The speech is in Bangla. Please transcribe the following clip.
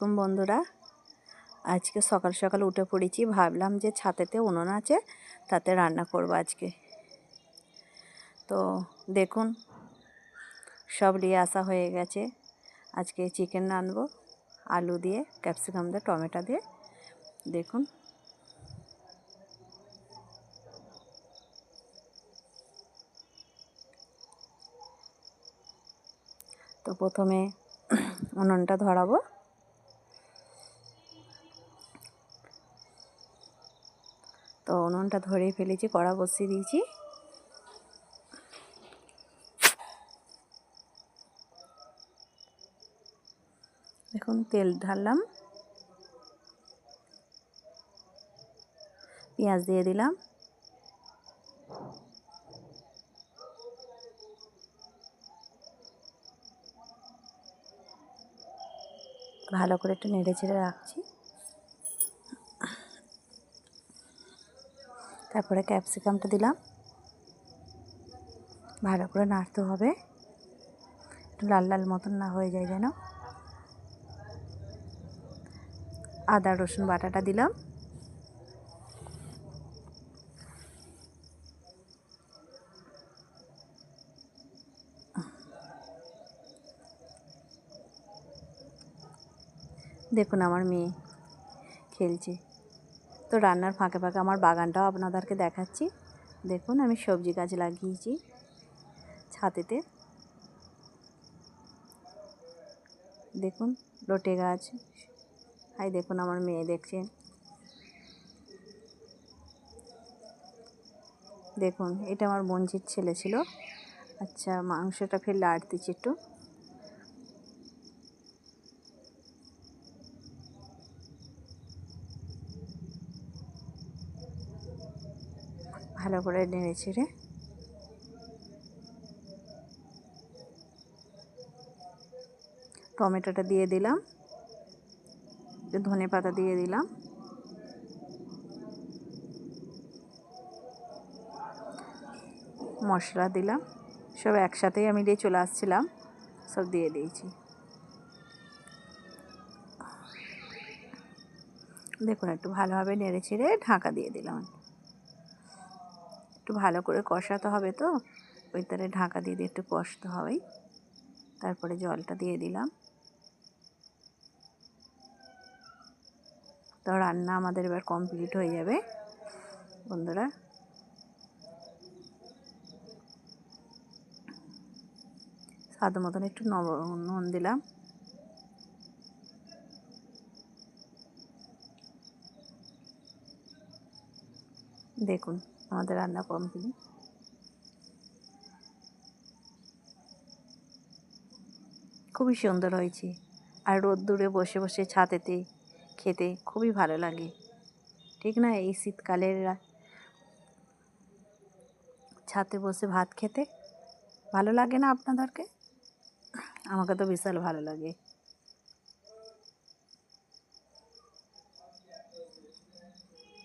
আলাইকুম বন্ধুরা, আজকে সকাল সকাল উঠে পড়েছি, ভাবলাম যে ছাতেতে উনুন আছে, তাতে রান্না করব আজকে। তো দেখুন, সব নিয়ে আসা হয়ে গেছে। আজকে চিকেন রাঁধবো, আলু দিয়ে, ক্যাপসিকাম দিয়ে, টমেটো দিয়ে। দেখুন। তো প্রথমে উনুনটা ধরাবো। তো উনুনটা ধরে ফেলেছি, কড়া বসিয়ে দিয়েছি। দেখুন, তেল ঢাললাম। পেঁয়াজ দিয়ে দিলাম। ভালো করে একটু নেড়ে চেড়ে রাখছি। তারপরে ক্যাপসিকামটা দিলাম। ভালো করে নাড়তে হবে। একটু লাল লাল মতন না হয়ে যায় যেন। আদা, রসুন বাটাটা দিলাম। দেখুন আমার মেয়ে খেলছে। তো রান্নার ফাঁকে ফাঁকে আমার বাগানটাও আপনাদেরকে দেখাচ্ছি। দেখুন, আমি সবজি গাছ লাগিয়েছি ছাতেতে। দেখুন, লোটে গাছ। হাই, দেখুন, আমার মেয়ে দেখছেন দেখুন, এটা আমার বঞ্চির ছেলে ছিল। আচ্ছা মাংসটা ফের লাড়তেছি একটু। ভালো করে নেড়ে ছেড়ে টমেটোটা দিয়ে দিলাম। ধনে পাতা দিয়ে দিলাম। মশলা দিলাম। সব একসাথেই আমি দিয়ে চলে আসছিলাম। সব দিয়ে দিয়েছি। দেখুন, একটু ভালোভাবে নেড়ে ছেড়ে ঢাকা দিয়ে দিলাম। একটু ভালো করে কষাতে হবে তো। ওই তারে ঢাকা দিয়ে দিয়ে একটু কষতে হবেই তারপরে জলটা দিয়ে দিলাম। তো রান্না আমাদের এবার কমপ্লিট হয়ে যাবে। বন্ধুরা। স্বাদ মতন একটু নুন দিলাম। দেখুন, আমাদের রান্না কমপ্লিট খুবই সুন্দর হয়েছে। আর রোদ্দুরে বসে বসে ছাতেতে খেতে খুবই ভালো লাগে। ঠিক না? এই শীতকালের ছাতে বসে ভাত খেতে ভালো লাগে না আপনাদেরকে? আমাকে তো বিশাল ভালো লাগে।